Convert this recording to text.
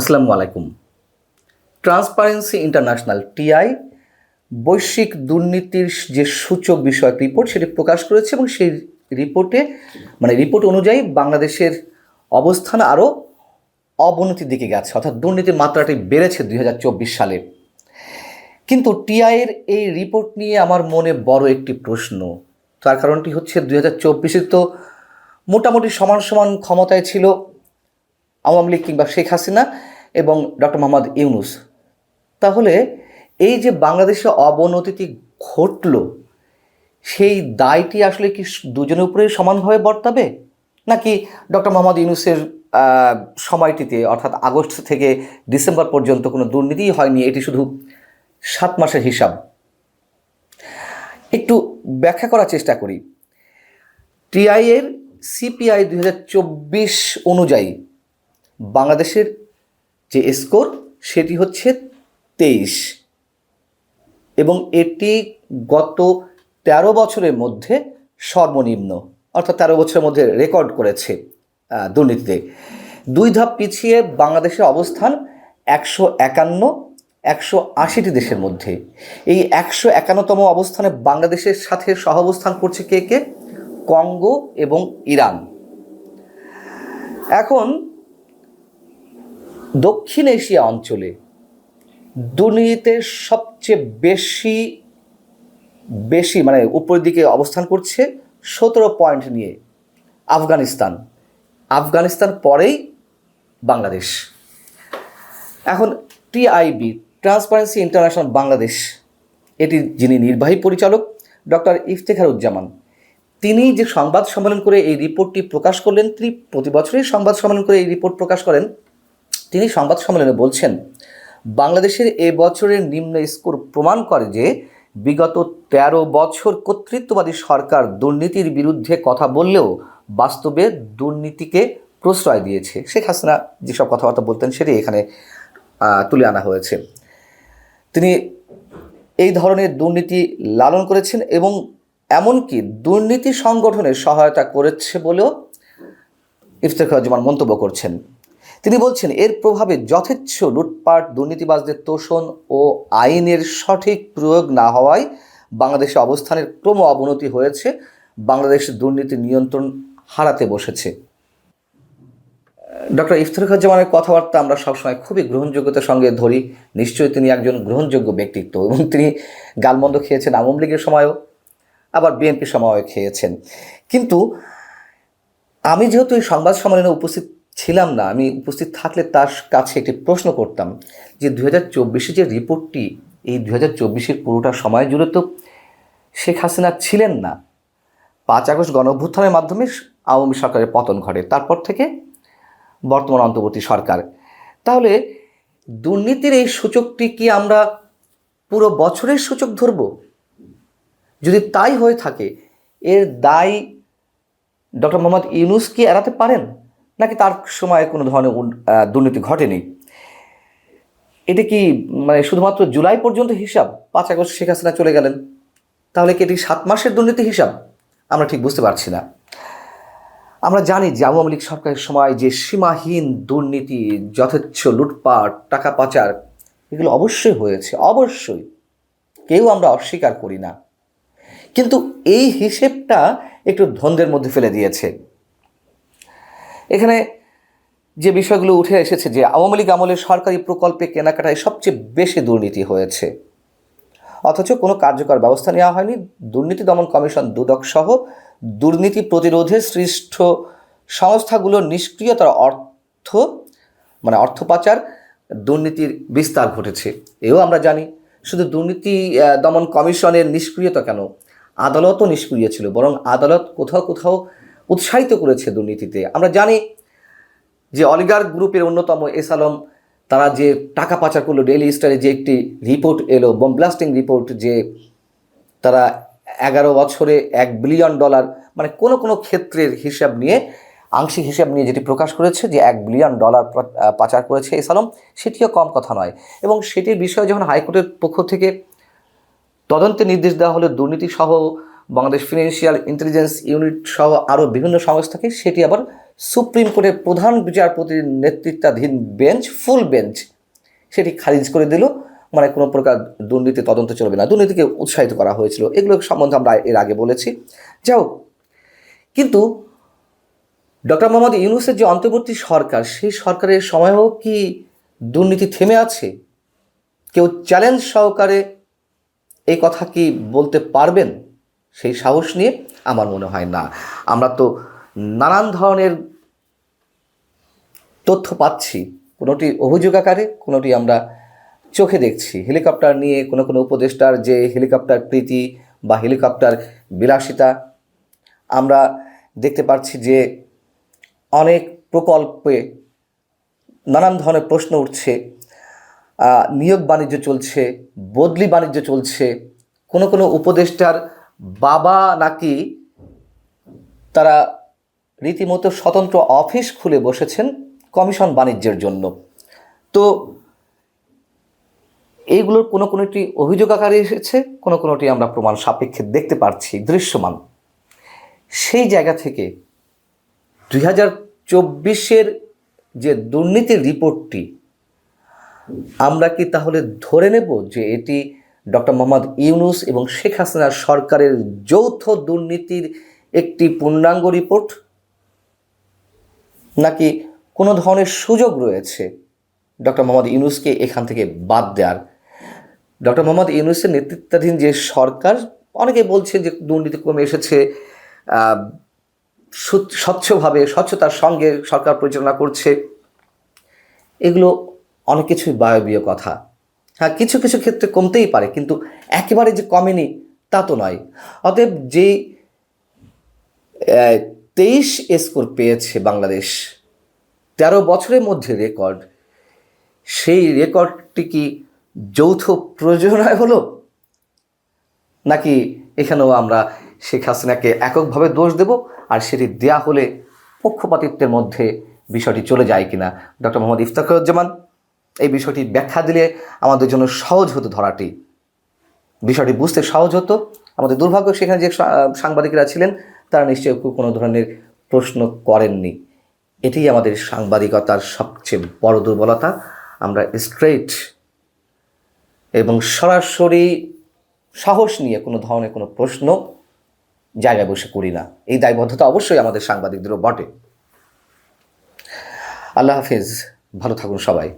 আসসালামু আলাইকুম। Transparency international TI বৈশ্বিক দুর্নীতির যে সূচক বিষয়ক রিপোর্ট সেটি প্রকাশ করেছে এবং সেই রিপোর্টে মানে রিপোর্ট অনুযায়ী বাংলাদেশের অবস্থান আরও অবনতির দিকে গেছে, অর্থাৎ দুর্নীতির মাত্রাটি বেড়েছে দুই হাজার চব্বিশ সালে। কিন্তু টিআইয়ের এই রিপোর্ট নিয়ে আমার মনে বড় একটি প্রশ্ন, তার কারণটি হচ্ছে দুই হাজার তো মোটামুটি সমান সমান ক্ষমতায় ছিল। আওয়ামী লীগ কিংবা শেখ হাসিনা এবং ডক্টর মোহাম্মদ ইউনুস। তাহলে এই যে বাংলাদেশে অবনতিটি ঘটল, সেই দায়টি আসলে কি দুজনের উপরে সমানভাবে বর্তাবে? নাকি ডক্টর মোহাম্মদ ইউনুসের সময়টিতে, অর্থাৎ আগস্ট থেকে ডিসেম্বর পর্যন্ত কোনো দুর্নীতিই হয়নি, এটি শুধু সাত মাসের হিসাব। একটু ব্যাখ্যা করার চেষ্টা করি। টিআই এর সিপিআই চব্বিশ অনুযায়ী বাংলাদেশের যে স্কোর সেটি হচ্ছে তেইশ। এবং এটি গত তেরো বছরের মধ্যে সর্বনিম্ন, অর্থাৎ তেরো বছরের মধ্যে রেকর্ড করেছে দুর্নীতিতে। দুই ধাপ পিছিয়ে বাংলাদেশের অবস্থান একশো একান্ন, একশো আশিটি দেশের মধ্যে। এই একশো একান্নতম অবস্থানে বাংলাদেশের সাথে সহ অবস্থান করছে কে কে? কঙ্গো এবং ইরান। এখন দক্ষিণ এশিয়া অঞ্চলে দুর্নীতিতে সবচেয়ে বেশি বেশি মানে উপরের দিকে অবস্থান করছে সতেরো পয়েন্ট নিয়ে আফগানিস্তান। আফগানিস্তান পরেই বাংলাদেশ। এখন টিআইবি ট্রান্সপারেন্সি ইন্টারন্যাশনাল বাংলাদেশ এটি যিনি নির্বাহী পরিচালক, ডক্টর ইফতেখার উজ্জামান তিনি যে সংবাদ সম্মেলন করে এই রিপোর্টটি প্রকাশ করলেন, তিনি প্রতি বছরই সংবাদ সম্মেলন করে এই রিপোর্ট প্রকাশ করেন। তিনি সংবাদ সম্মেলনে বলছেন, বাংলাদেশের এ বছরের নিম্ন স্কোর প্রমাণ করে যে বিগত ১৩ বছর কর্তৃত্ববাদী সরকার দুর্নীতির বিরুদ্ধে কথা বললেও বাস্তবে দুর্নীতিকে প্রশ্রয় দিয়েছে। শেখ হাসিনা যেসব কথাবার্তা বলতেন সেটি এখানে তুলে আনা হয়েছে। তিনি এই ধরনের দুর্নীতি লালন করেছেন এবং এমনকি দুর্নীতি সংগঠনে সহায়তা করেছে বলেও ইফতেখার জামান মন্তব্য করছেন। তিনি বলছেন, এর প্রভাবে যথেচ্ছ লুটপাট, দুর্নীতিবাজদের তোষণ ও আইনের সঠিক প্রয়োগ না হওয়ায় বাংলাদেশে অবস্থানের ক্রম অবনতি হয়েছে। বাংলাদেশ দুর্নীতি নিয়ন্ত্রণ হারাতে বসেছে। ডক্টর ইফতারুজ্জামানের কথাবার্তা আমরা সবসময় খুবই গ্রহণযোগ্যতার সঙ্গে ধরি। নিশ্চয়ই তিনি একজন গ্রহণযোগ্য ব্যক্তিত্ব এবং তিনি গালমন্দ খেয়েছেন আওয়ামী লীগের সময়ও, আবার বিএনপির সময়ও খেয়েছেন। কিন্তু আমি যেহেতু এই সংবাদ সম্মেলনে উপস্থিত ছিলাম না, আমি উপস্থিত থাকলে তার কাছে একটি প্রশ্ন করতাম যে দু হাজার যে রিপোর্টটি, এই দু হাজার চব্বিশের পুরোটা সময় জুড়ে তো শেখ হাসিনা ছিলেন না। পাঁচ আগস্ট গণ অভ্যুত্থানের মাধ্যমে আওয়ামী সরকারের পতন ঘটে, তারপর থেকে বর্তমান অন্তর্বর্তী সরকার। তাহলে দুর্নীতির এই সূচকটি কি আমরা পুরো বছরের সূচক ধরব? যদি তাই হয়ে থাকে, এর দায় ডক্টর মোহাম্মদ ইউনুস কি এড়াতে পারেন? নাকি তার সময় কোনো ধরনের দুর্নীতি ঘটেনি? এটা কি মানে শুধুমাত্র জুলাই পর্যন্ত হিসাব, পাঁচ আগস্ট শেখ হাসিনা চলে গেলেন? তাহলে কি এটি সাত মাসের দুর্নীতি হিসাব? আমরা ঠিক বুঝতে পারছি না। আমরা জানি যে আওয়ামী লীগ সরকারের সময় যে সীমাহীন দুর্নীতি, যথেচ্ছ লুটপাট, টাকা পাচার, এগুলো অবশ্যই হয়েছে, অবশ্যই। কেউ আমরা অস্বীকার করি না। কিন্তু এই হিসেবটা একটু ধন্দের মধ্যে ফেলে দিয়েছে। এখানে যে বিষয়গুলো উঠে এসেছে যে আওয়ামী লীগ আমলে সরকারি প্রকল্পে কেনাকাটায় সবচেয়ে বেশি দুর্নীতি হয়েছে। অথচ কোনো কার্যকর ব্যবস্থা নেওয়া হয়নি। দুর্নীতি দমন কমিশন, দুদক সহ দুর্নীতি প্রতিরোধে সৃষ্ট সংস্থাগুলোর নিষ্ক্রিয়তার অর্থ মানে অর্থ পাচার দুর্নীতির বিস্তার ঘটেছে। এও আমরা জানি, শুধু দুর্নীতি দমন কমিশনের নিষ্ক্রিয়তা কেন? আদালতও নিষ্ক্রিয় ছিল, বরং আদালত কোথাও কোথাও উৎসাহিত করেছে দুর্নীতিতে। আমরা জানি যে অলিগার গ্রুপের অন্যতম এস আলম, তারা যে টাকা পাচার করল ডেইলি স্টারে যে একটি রিপোর্ট এলো বোম ব্লাস্টিং রিপোর্ট যে তারা এগারো বছরে এক বিলিয়ন ডলার মানে কোনো কোনো ক্ষেত্রের হিসাব নিয়ে, আংশিক হিসাব নিয়ে যেটি প্রকাশ করেছে যে এক বিলিয়ন ডলার পাচার করেছে এস আলম, সেটিও কম কথা নয়। এবং সেটির বিষয়ে যখন হাইকোর্টের পক্ষ থেকে তদন্তের নির্দেশ দেওয়া হলো দুর্নীতি সহ বাংলাদেশ ফিনান্সিয়াল ইন্টেলিজেন্স ইউনিট সহ আরও বিভিন্ন সংস্থাকে সেটি আবার সুপ্রিম কোর্টের প্রধান বিচারপতির নেতৃত্বাধীন বেঞ্চ ফুল বেঞ্চ সেটি খারিজ করে দিল। মানে কোনো প্রকার দুর্নীতি তদন্ত চলবে না। দুর্নীতিকে উৎসাহিত করা হয়েছিল। এগুলো সম্বন্ধে আমরা এর আগে বলেছি। হোক, কিন্তু ডক্টর মোহাম্মদ ইউনুসের যে অন্তর্বর্তী সরকার, সেই সরকারের সময়ও কি দুর্নীতি থেমে আছে? কেউ চ্যালেঞ্জ সহকারে এই কথা কি বলতে পারবেন? সেই সাহস নিয়ে আমার মনে হয় না। আমরা তো নানান ধরনের তথ্য পাচ্ছি। কোনোটি অভিযোগ আকারে, কোনোটি আমরা চোখে দেখছি। হেলিকপ্টার নিয়ে কোনো কোনো উপদেষ্টার যে হেলিকপ্টার প্রীতি বা হেলিকপ্টার বিলাসিতা, আমরা দেখতে পাচ্ছি যে অনেক প্রকল্পে নানান ধরনের প্রশ্ন উঠছে। নিয়োগ বাণিজ্য চলছে, বদলি বাণিজ্য চলছে। কোনো কোনো উপদেষ্টার বাবা নাকি তারা রীতিমতো স্বতন্ত্র অফিস খুলে বসেছেন কমিশন বাণিজ্যের জন্য। তো এইগুলোর কোনো কোনোটি অভিযোগ আকারে এসেছে, কোনো কোনোটি আমরা প্রমাণ সাপেক্ষে দেখতে পাচ্ছি দৃশ্যমান। সেই জায়গা থেকে দুই হাজার চব্বিশের যে দুর্নীতির রিপোর্টটি, আমরা কি তাহলে ধরে নেব যে এটি ডক্টর মোহাম্মদ ইউনুস এবং শেখ হাসিনার সরকারের যৌথ দুর্নীতির একটি পূর্ণাঙ্গ রিপোর্ট? নাকি কোনো ধরনের সুযোগ রয়েছে ডক্টর মোহাম্মদ ইউনুসকে এখান থেকে বাদ দেওয়ার ডক্টর মোহাম্মদ ইউনুসের নেতৃত্বাধীন যে সরকার, অনেকে বলছেন যে দুর্নীতি কমে এসেছে স্বচ্ছভাবে, স্বচ্ছতার সঙ্গে সরকার পরিচালনা করছে। এগুলো অনেক কিছুই বায়বীয় কথা। হ্যাঁ কিছু কিছু ক্ষেত্রে কমতেই পারে, কিন্তু একেবারে যে কমেনি তা তো নয়। অতএব যে তেইশ স্কোর পেয়েছে বাংলাদেশ, তেরো বছরের মধ্যে রেকর্ড, সেই রেকর্ডটি কি যৌথ প্রযোজনায় হলো? নাকি এখানেও আমরা শেখ হাসিনাকে এককভাবে দোষ দেব আর সেটি দেয়া হলে পক্ষপাতিত্বের মধ্যে বিষয়টি চলে যায় কিনা? ডক্টর মোহাম্মদ ইফতাখরুজ্জামান। এই বিষয়টি ব্যাখ্যা দিলে আমাদের জন্য সহজ হতো ধরাটি। বিষয়টি বুঝতে সহজ হতো। আমাদের দুর্ভাগ্য সেখানে যে সাংবাদিকরা ছিলেন, তারা নিশ্চয়ই কোনো ধরনের প্রশ্ন করেননি। এটিই আমাদের সাংবাদিকতার সবচেয়ে বড় দুর্বলতা। আমরা স্ট্রেট এবং সরাসরি সাহস নিয়ে কোনো ধরনের কোনো প্রশ্ন জায়গায় বসে করি না। এই দায়বদ্ধতা অবশ্যই আমাদের সাংবাদিকদেরও বটে। আল্লাহ হাফেজ। ভালো থাকুন সবাই।